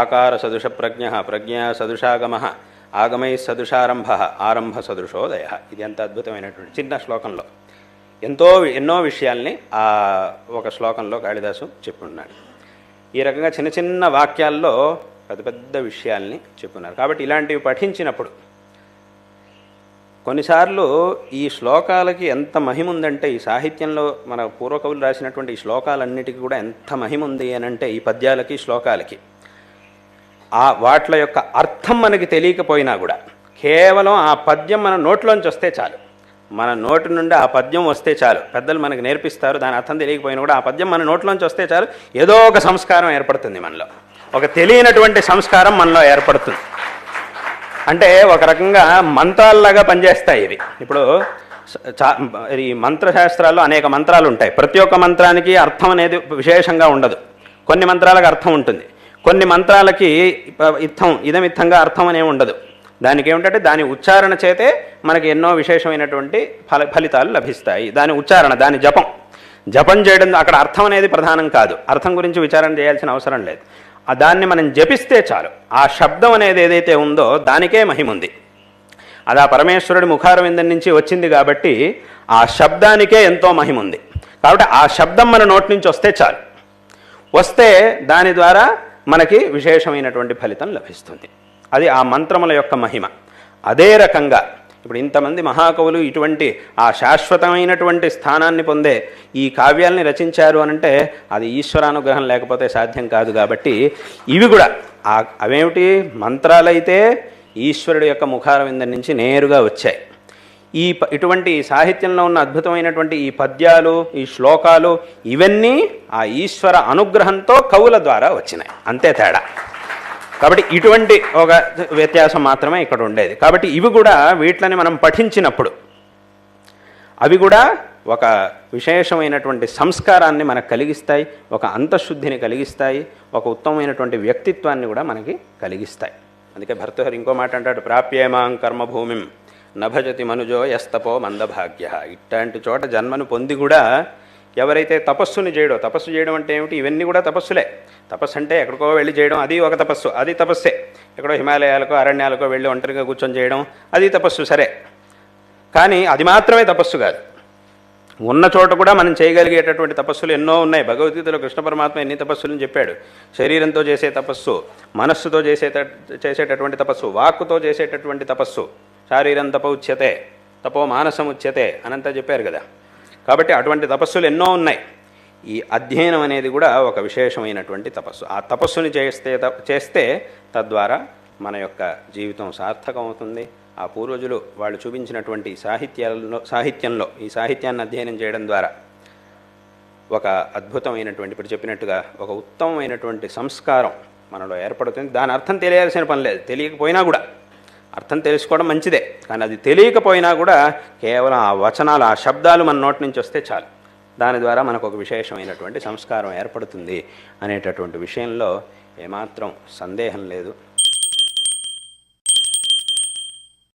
ఆకార సదృశ ప్రజ్ఞ ప్రజ్ఞ సదృశాగమ ఆగమై సదృశారంభ ఆరంభ సదృశోదయ ఇది ఎంత అద్భుతమైనటువంటి చిన్న శ్లోకంలో. ఎంతో ఎన్నో విషయాల్ని ఆ ఒక శ్లోకంలో కాళిదాసు చెప్పున్నాడు. ఈ రకంగా చిన్న చిన్న వాక్యాల్లో పెద్ద పెద్ద విషయాల్ని చెప్పున్నారు. కాబట్టి ఇలాంటివి పఠించినప్పుడు కొన్నిసార్లు ఈ శ్లోకాలకి ఎంత మహిమ ఉందంటే ఈ సాహిత్యంలో మన పూర్వకవులు రాసినటువంటి ఈ శ్లోకాలన్నిటికీ కూడా ఎంత మహిమ ఉంది అని అంటే ఈ పద్యాలకి శ్లోకాలకి ఆ వాట్ల యొక్క అర్థం మనకి తెలియకపోయినా కూడా కేవలం ఆ పద్యం మన నోట్లోంచి వస్తే చాలు. మన నోటి నుండి ఆ పద్యం వస్తే చాలు. పెద్దలు మనకు నేర్పిస్తారు దాని అర్థం తెలియకపోయినా కూడా ఆ పద్యం మన నోట్లోంచి వస్తే చాలు. ఏదో ఒక సంస్కారం ఏర్పడుతుంది మనలో. ఒక తెలియనటువంటి సంస్కారం మనలో ఏర్పడుతుంది. అంటే ఒక రకంగా మంత్రాల్లాగా పనిచేస్తాయి ఇవి. ఇప్పుడు ఈ మంత్రశాస్త్రాల్లో అనేక మంత్రాలు ఉంటాయి. ప్రతి ఒక్క మంత్రానికి అర్థం అనేది విశేషంగా ఉండదు. కొన్ని మంత్రాలకు అర్థం ఉంటుంది. కొన్ని మంత్రాలకి ప- ఇత్థం ఇదమిత్తంగా అర్థం అనే ఉండదు. దానికి ఏమిటంటే దాని ఉచ్చారణ చేతే మనకి ఎన్నో విశేషమైనటువంటి ఫల ఫలితాలు లభిస్తాయి. దాని ఉచ్చారణ దాని జపం. జపం చేయడం అక్కడ అర్థం అనేది ప్రధానం కాదు. అర్థం గురించి విచారణ చేయాల్సిన అవసరం లేదు. ఆ దాన్ని మనం జపిస్తే చాలు. ఆ శబ్దం అనేది ఏదైతే ఉందో దానికే మహిముంది. అది ఆ పరమేశ్వరుడి ముఖారవిందం నుంచి వచ్చింది కాబట్టి ఆ శబ్దానికే ఎంతో మహిముంది. కాబట్టి ఆ శబ్దం మన నోటి నుంచి వస్తే చాలు. వస్తే దాని ద్వారా మనకి విశేషమైనటువంటి ఫలితం లభిస్తుంది. అది ఆ మంత్రముల యొక్క మహిమ. అదే రకంగా ఇప్పుడు ఇంతమంది మహాకవులు ఇటువంటి ఆ శాశ్వతమైనటువంటి స్థానాన్ని పొందే ఈ కావ్యాల్ని రచించారు అనంటే అది ఈశ్వరానుగ్రహం లేకపోతే సాధ్యం కాదు కాబట్టి ఇవి కూడా ఆ అవేమిటి? మంత్రాలైతే ఈశ్వరుడు యొక్క ముఖారవిందం నుంచి నేరుగా వచ్చాయి. ఈ ప- ఇటువంటి సాహిత్యంలో ఉన్న అద్భుతమైనటువంటి ఈ పద్యాలు ఈ శ్లోకాలు ఇవన్నీ ఆ ఈశ్వర అనుగ్రహంతో కవుల ద్వారా వచ్చినాయి. అంతే తేడా. కాబట్టి ఇటువంటి ఒక వ్యత్యాసం మాత్రమే ఇక్కడ ఉండేది. కాబట్టి ఇవి కూడా వీటిని మనం పఠించినప్పుడు అవి కూడా ఒక విశేషమైనటువంటి సంస్కారాన్ని మనకు కలిగిస్తాయి ఒక అంతఃశుద్ధిని కలిగిస్తాయి ఒక ఉత్తమమైనటువంటి వ్యక్తిత్వాన్ని కూడా మనకి కలిగిస్తాయి. అందుకే భర్తహరి ఇంకో మాట అంటాడు ప్రాప్యేమాం కర్మభూమిం. నభజతి మనుజో యస్తపో మందభాగ్య. ఇట్లాంటి చోట జన్మను పొంది కూడా ఎవరైతే తపస్సుని చేయడో తపస్సు చేయడం అంటే ఏమిటి? ఇవన్నీ కూడా తపస్సులే. తపస్సు అంటే ఎక్కడికో వెళ్ళి చేయడం అది ఒక తపస్సు అది తపస్సే. ఎక్కడో హిమాలయాలకో అరణ్యాలకో వెళ్ళి ఒంటరిగా కూర్చొని చేయడం అది తపస్సు సరే. కానీ అది మాత్రమే తపస్సు కాదు. ఉన్న చోట కూడా మనం చేయగలిగేటటువంటి తపస్సులు ఎన్నో ఉన్నాయి. భగవద్గీతలో కృష్ణ పరమాత్మ ఎన్ని తపస్సులను చెప్పాడు. శరీరంతో చేసే తపస్సు మనస్సుతో చేసే చేసేటటువంటి తపస్సు వాక్కుతో చేసేటటువంటి తపస్సు. శారీరం తప ఉచ్యతే తపో మానసం ఉచ్యతే అనంతా చెప్పారు కదా. కాబట్టి అటువంటి తపస్సులు ఎన్నో ఉన్నాయి. ఈ అధ్యయనం అనేది కూడా ఒక విశేషమైనటువంటి తపస్సు. ఆ తపస్సుని చేస్తే త- చేస్తే తద్వారా మన యొక్క జీవితం సార్థకం అవుతుంది. ఆ పూర్వజులు వాళ్ళు చూపించినటువంటి సాహిత్యాలలో సాహిత్యంలో ఈ సాహిత్యాన్ని అధ్యయనం చేయడం ద్వారా ఒక అద్భుతమైనటువంటి ఇప్పుడు చెప్పినట్టుగా ఒక ఉత్తమమైనటువంటి సంస్కారం మనలో ఏర్పడుతుంది. దాని అర్థం తెలియాల్సిన పని లేదు. తెలియకపోయినా కూడా అర్థం తెలుసుకోవడం మంచిదే. కానీ అది తెలియకపోయినా కూడా కేవలం ఆ వచనాలు ఆ శబ్దాలు మన నోటి నుంచి వస్తే చాలు. దాని ద్వారా మనకు ఒక విశేషమైనటువంటి సంస్కారం ఏర్పడుతుంది అనేటటువంటి విషయంలో ఏమాత్రం సందేహం లేదు.